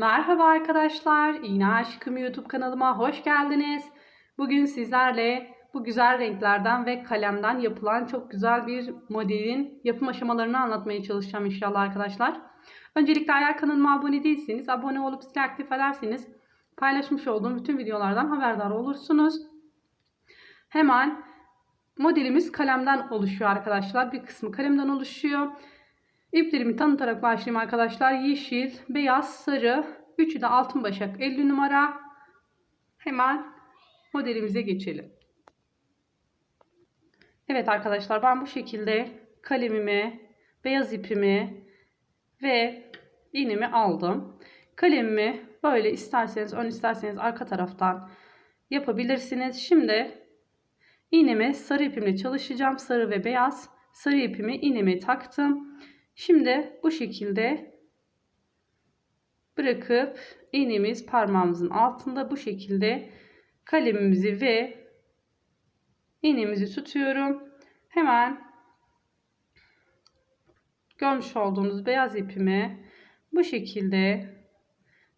Merhaba arkadaşlar, İğne Aşkım YouTube kanalıma hoş geldiniz. Bugün sizlerle bu güzel renklerden ve kalemden yapılan çok güzel bir modelin yapım aşamalarını anlatmaya çalışacağım inşallah arkadaşlar. Öncelikle eğer kanalıma abone değilseniz abone olup zil aktif ederseniz paylaşmış olduğum bütün videolardan haberdar olursunuz. Hemen modelimiz kalemden oluşuyor arkadaşlar. Bir kısmı kalemden oluşuyor. İplerimi tanıtarak başlayayım arkadaşlar. Yeşil, beyaz, sarı. Üçü de altın başak 50 numara. Hemen modelimize geçelim. Evet arkadaşlar ben bu şekilde kalemimi, beyaz ipimi ve iğnemi aldım. Kalemimi böyle isterseniz ön isterseniz arka taraftan yapabilirsiniz. Şimdi iğnemi sarı ipimle çalışacağım. Sarı ve beyaz. Sarı ipimi iğneme taktım. Şimdi bu şekilde bırakıp iğnemiz parmağımızın altında bu şekilde kalemimizi ve iğnemizi tutuyorum. Hemen görmüş olduğunuz beyaz ipimi bu şekilde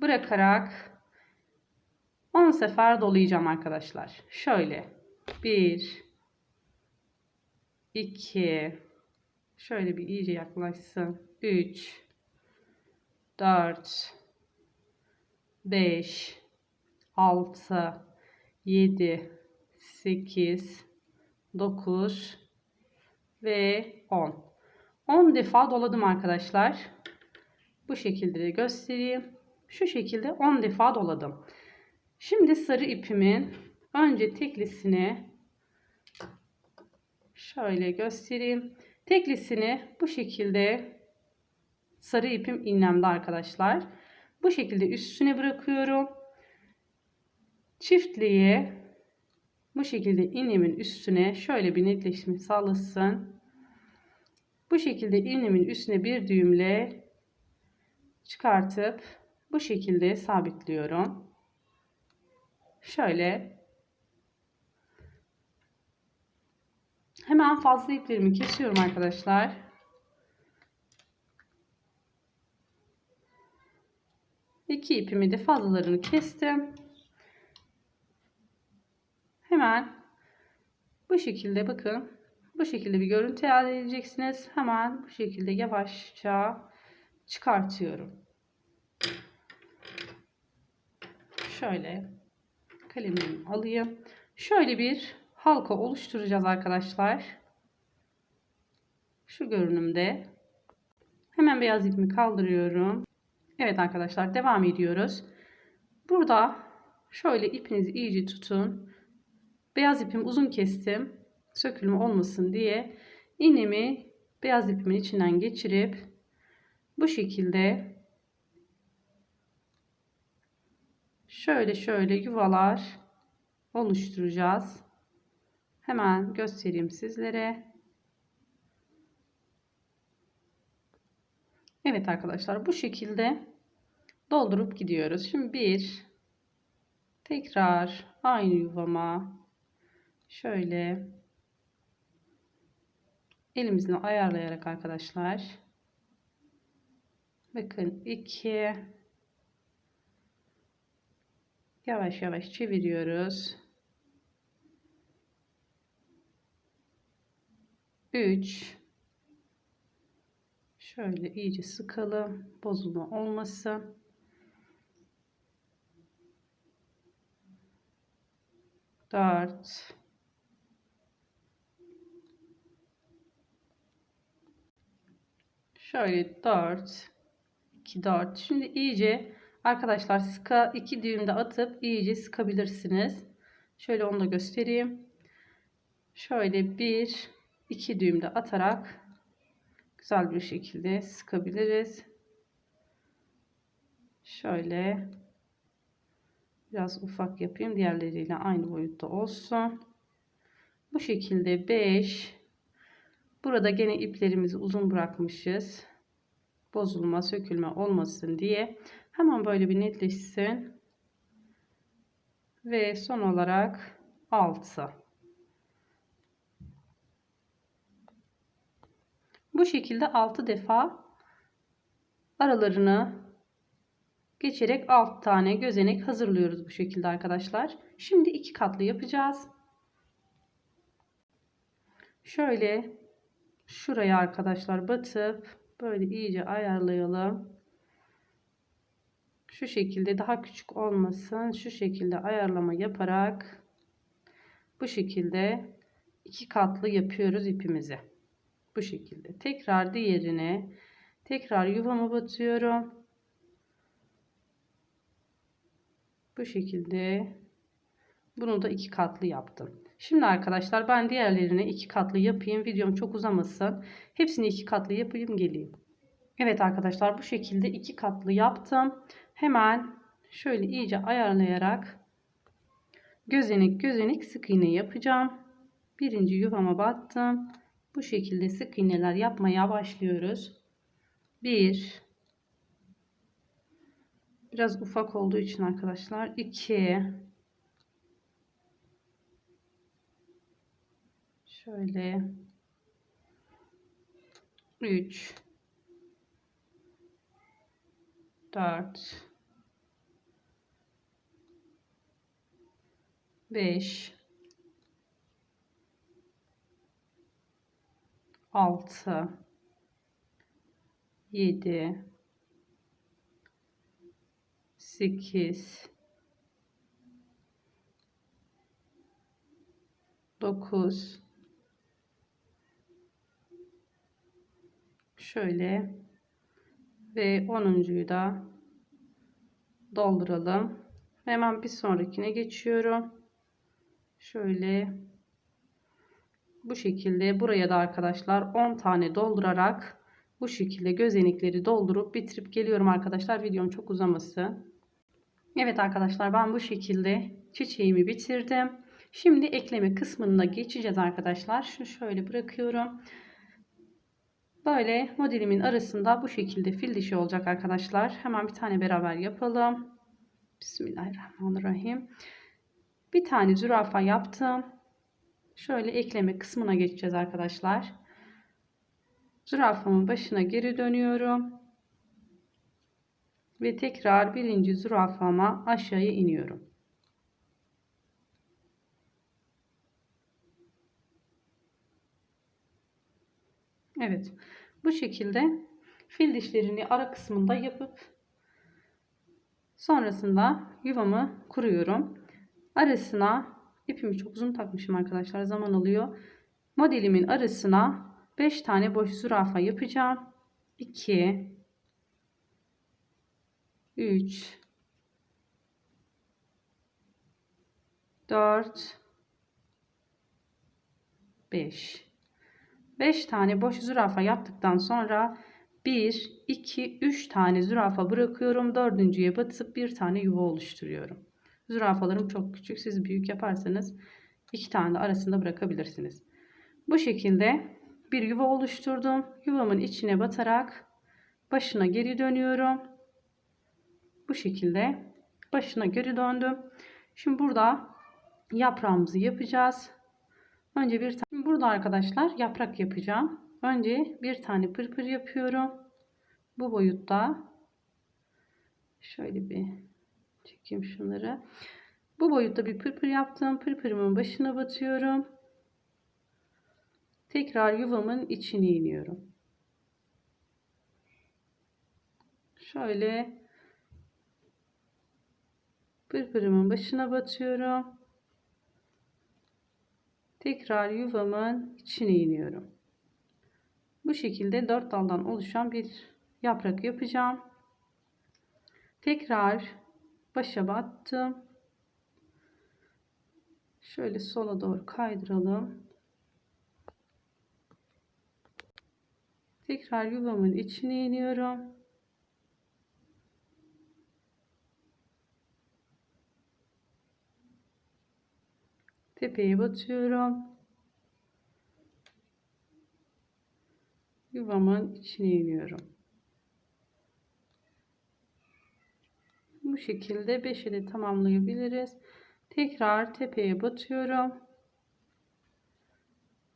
bırakarak 10 sefer dolayacağım arkadaşlar. Şöyle 1 2 Şöyle bir iyice yaklaşsın. 3 4 5 6 7 8 9 ve 10. 10 defa doladım arkadaşlar. Bu şekilde de göstereyim. Şu şekilde 10 defa doladım. Şimdi sarı ipimin önce teklisini şöyle göstereyim. Teklisini bu şekilde sarı ipim iğnemde arkadaşlar. Bu şekilde üstüne bırakıyorum. Çiftliği bu şekilde iğnemin üstüne şöyle bir netleşme sağlasın. Bu şekilde iğnemin üstüne bir düğümle çıkartıp bu şekilde sabitliyorum. Şöyle Hemen fazla iplerimi kesiyorum arkadaşlar. İki ipimi de fazlalarını kestim. Hemen bu şekilde bakın. Bu şekilde bir görüntü elde edeceksiniz. Hemen bu şekilde yavaşça çıkartıyorum. Şöyle kalemimi alayım. Şöyle bir halka oluşturacağız arkadaşlar. Şu görünümde. Hemen beyaz ipimi kaldırıyorum. Evet arkadaşlar devam ediyoruz. Burada şöyle ipinizi iyice tutun. Beyaz ipimi uzun kestim. Sökülme olmasın diye iğnemi beyaz ipimin içinden geçirip bu şekilde şöyle şöyle yuvalar oluşturacağız. Hemen göstereyim sizlere. Evet arkadaşlar bu şekilde doldurup gidiyoruz. Şimdi bir tekrar aynı yuvama şöyle elimizle ayarlayarak arkadaşlar bakın iki yavaş yavaş çeviriyoruz 3 şöyle iyice sıkalım. Bozulma olmasın. Dört. Şöyle dört. İki dört. Şimdi iyice arkadaşlar sıka iki düğümde atıp iyice sıkabilirsiniz. Şöyle onu da göstereyim. Şöyle bir iki düğümde atarak güzel bir şekilde sıkabiliriz. Şöyle biraz ufak yapayım. Diğerleriyle aynı boyutta olsun. Bu şekilde 5 Burada gene iplerimizi uzun bırakmışız. Bozulma, sökülme olmasın diye. Hemen böyle bir netleşsin. Ve son olarak 6. Bu şekilde 6 defa aralarını geçerek 6 tane gözenek hazırlıyoruz bu şekilde arkadaşlar. Şimdi iki katlı yapacağız. Şöyle şuraya arkadaşlar batıp böyle iyice ayarlayalım. Şu şekilde daha küçük olmasın. Şu şekilde ayarlama yaparak bu şekilde iki katlı yapıyoruz ipimizi. Bu şekilde. Tekrar diğerine tekrar yuvama batıyorum. Bu şekilde bunu da iki katlı yaptım. Şimdi arkadaşlar ben diğerlerini iki katlı yapayım. Videom çok uzamasın. Hepsini iki katlı yapayım geleyim. Evet arkadaşlar bu şekilde iki katlı yaptım. Hemen şöyle iyice ayarlayarak gözenek gözenek sık iğne yapacağım. Birinci yuvama battım. Bu şekilde sık iğneler yapmaya başlıyoruz. Bir, biraz ufak olduğu için arkadaşlar. 2 şöyle. 3 4 5 6 7 8 9 şöyle ve 10'uncuyu da dolduralım. Hemen bir sonrakine geçiyorum. Şöyle bu şekilde buraya da arkadaşlar 10 tane doldurarak bu şekilde gözenekleri doldurup bitirip geliyorum arkadaşlar. Videom çok uzaması. Evet arkadaşlar ben bu şekilde çiçeğimi bitirdim. Şimdi ekleme kısmına geçeceğiz arkadaşlar. Şu şöyle bırakıyorum. Böyle modelimin arasında bu şekilde fil dişi olacak arkadaşlar. Hemen bir tane beraber yapalım. Bismillahirrahmanirrahim. Bir tane zürafa yaptım. Şöyle ekleme kısmına geçeceğiz arkadaşlar. Zürafamın başına geri dönüyorum. Ve tekrar birinci zürafama aşağıya iniyorum. Evet. Bu şekilde fil dişlerini ara kısmında yapıp sonrasında yuvamı kuruyorum. Arasına ipimi çok uzun takmışım arkadaşlar. Zaman alıyor. Modelimin arasına 5 tane boş zürafa yapacağım. 2 3 4 5 5 tane boş zürafa yaptıktan sonra 1 2 3 tane zürafa bırakıyorum. Dördüncüye batıp bir tane yuva oluşturuyorum. Zürafalarım çok küçük. Siz büyük yaparsanız iki tane de arasında bırakabilirsiniz. Bu şekilde bir yuva oluşturdum. Yuvamın içine batarak başına geri dönüyorum. Bu şekilde başına geri döndüm. Şimdi burada yaprağımızı yapacağız. Önce bir tane burada arkadaşlar yaprak yapacağım. Önce bir tane pırpır yapıyorum. Bu boyutta. Şöyle bir çekeyim şunları. Bu boyutta bir pırpır yaptım. Pırpırımın başına batıyorum. Tekrar yuvamın içine iniyorum. Şöyle pırpırımın başına batıyorum. Tekrar yuvamın içine iniyorum. Bu şekilde dört daldan oluşan bir yaprak yapacağım. Tekrar başa battım. Şöyle sola doğru kaydıralım. Tekrar yuvamın içine iniyorum. Tepeye batıyorum. Yuvamın içine iniyorum. Bu şekilde 5'i de tamamlayabiliriz. Tekrar tepeye batıyorum.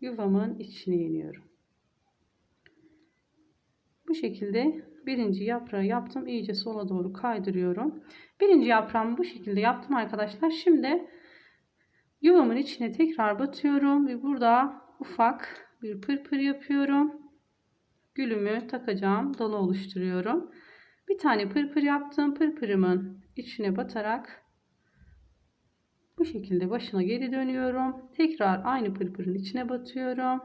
Yuvamın içine iniyorum. Bu şekilde birinci yaprağı yaptım. İyice sola doğru kaydırıyorum. Birinci yaprağımı bu şekilde yaptım arkadaşlar. Şimdi yuvamın içine tekrar batıyorum ve burada ufak bir pırpır yapıyorum. Gülümü takacağım. Dalı oluşturuyorum. Bir tane pırpır yaptım. Pırpırımın içine batarak bu şekilde başına geri dönüyorum. Tekrar aynı pırpırın içine batıyorum.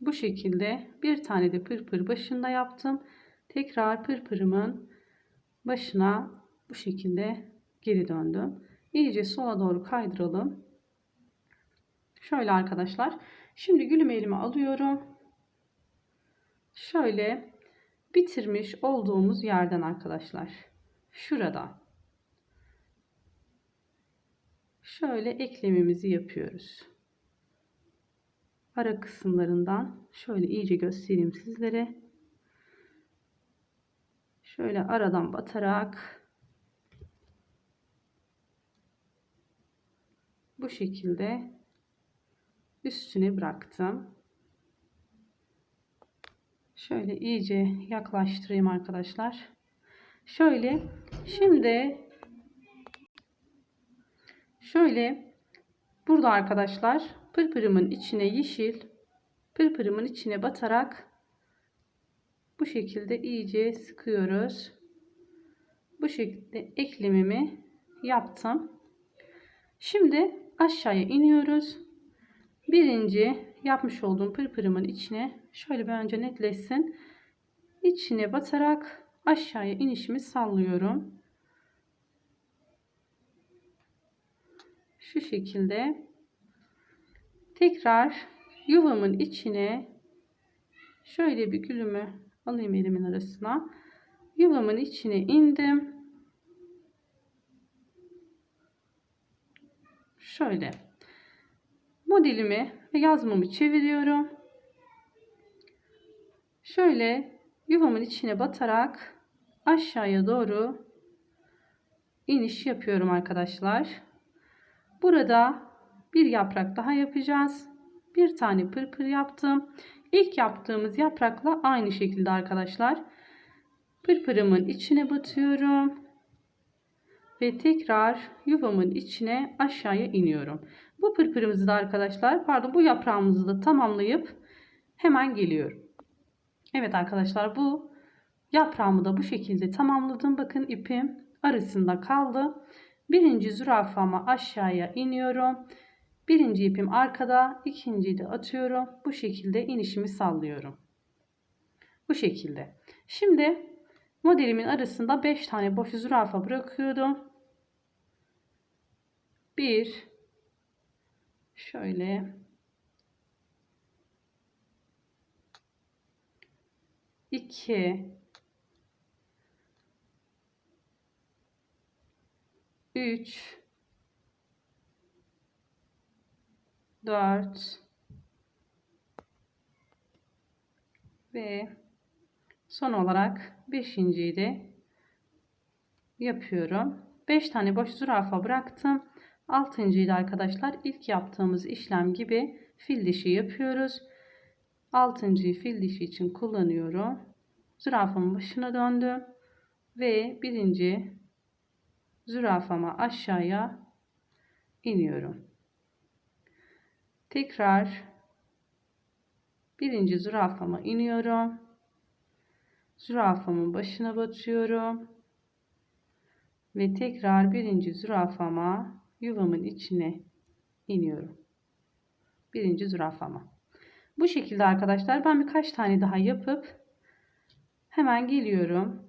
Bu şekilde bir tane de pırpır başında yaptım. Tekrar pırpırımın başına bu şekilde geri döndüm. İyice sola doğru kaydıralım. Şöyle arkadaşlar. Şimdi gülümü elime alıyorum. Şöyle bitirmiş olduğumuz yerden arkadaşlar. Şurada. Şöyle eklemimizi yapıyoruz. Ara kısımlarından şöyle iyice göstereyim sizlere. Şöyle aradan batarak bu şekilde üstüne bıraktım. Şöyle iyice yaklaştırayım arkadaşlar. Şöyle şimdi şöyle burada arkadaşlar pırpırımın içine yeşil pırpırımın içine batarak bu şekilde iyice sıkıyoruz. Bu şekilde eklemimi yaptım. Şimdi aşağıya iniyoruz. Birinci yapmış olduğum pırpırımın içine şöyle bir önce netleşsin. İçine batarak aşağıya inişimi sallıyorum. Şu şekilde tekrar yuvamın içine şöyle bir gülümü alayım elimin arasına. Yuvamın içine indim. Şöyle modelimi ve yazmamı çeviriyorum. Şöyle yuvamın içine batarak aşağıya doğru iniş yapıyorum arkadaşlar. Burada bir yaprak daha yapacağız. Bir tane pırpır yaptım. İlk yaptığımız yaprakla aynı şekilde arkadaşlar. Pırpırımın içine batıyorum. Ve tekrar yuvamın içine aşağıya iniyorum. Bu pırpırımızı da arkadaşlar pardon bu yaprağımızı da tamamlayıp hemen geliyorum. Evet arkadaşlar bu yaprağımı da bu şekilde tamamladım. Bakın ipim arasında kaldı. Birinci zürafama aşağıya iniyorum. Birinci ipim arkada, ikinciyi de atıyorum. Bu şekilde inişimi sallıyorum. Bu şekilde. Şimdi modelimin arasında 5 tane boş zürafa bırakıyordum. 1 şöyle 2 3 4 ve son olarak beşinciyi de yapıyorum. 5 tane boş zürafa bıraktım. Altıncıyı da arkadaşlar ilk yaptığımız işlem gibi fil dişi yapıyoruz. Altıncıyı fil dişi için kullanıyorum. Zürafamın başına döndüm ve birinci zürafama aşağıya iniyorum. Tekrar birinci zürafama iniyorum. Zürafamın başına batıyorum. Ve tekrar birinci zürafama yuvamın içine iniyorum. Birinci zürafama. Bu şekilde arkadaşlar ben birkaç tane daha yapıp hemen geliyorum.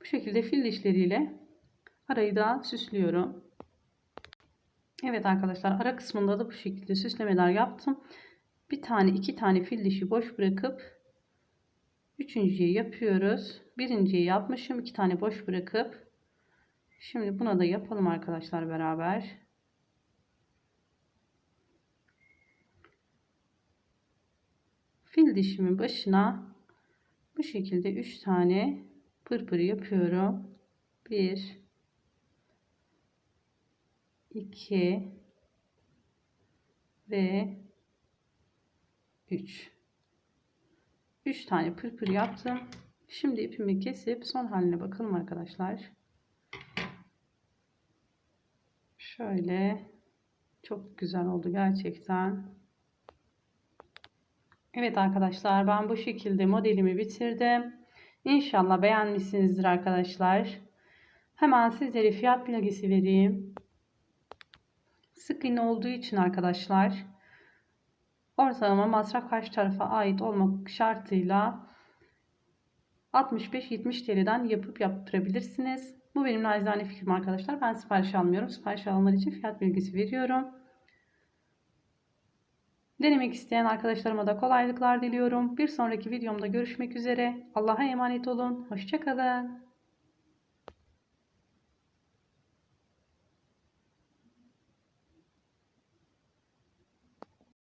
Bu şekilde fil dişleriyle arayı da süslüyorum. Evet arkadaşlar ara kısmında da bu şekilde süslemeler yaptım. Bir tane iki tane fil dişi boş bırakıp üçüncüyü yapıyoruz. Birinciyi yapmışım. iki tane boş bırakıp şimdi buna da yapalım arkadaşlar beraber. Fil dişimin başına bu şekilde üç tane pırpır yapıyorum. Bir 2 ve 3 3 tane pırpır yaptım. Şimdi ipimi kesip son haline bakalım arkadaşlar. Şöyle çok güzel oldu gerçekten. Evet arkadaşlar ben bu şekilde modelimi bitirdim. İnşallah beğenmişsinizdir arkadaşlar. Hemen sizlere fiyat bilgisi vereyim. Sık iğne olduğu için arkadaşlar ortalama masraf karşı tarafa ait olmak şartıyla 65-70 TL'den yapıp yaptırabilirsiniz. Bu benim nacizane fikrim arkadaşlar. Ben sipariş almıyorum. Sipariş alanlar için fiyat bilgisi veriyorum. Denemek isteyen arkadaşlarıma da kolaylıklar diliyorum. Bir sonraki videomda görüşmek üzere. Allah'a emanet olun. Hoşçakalın.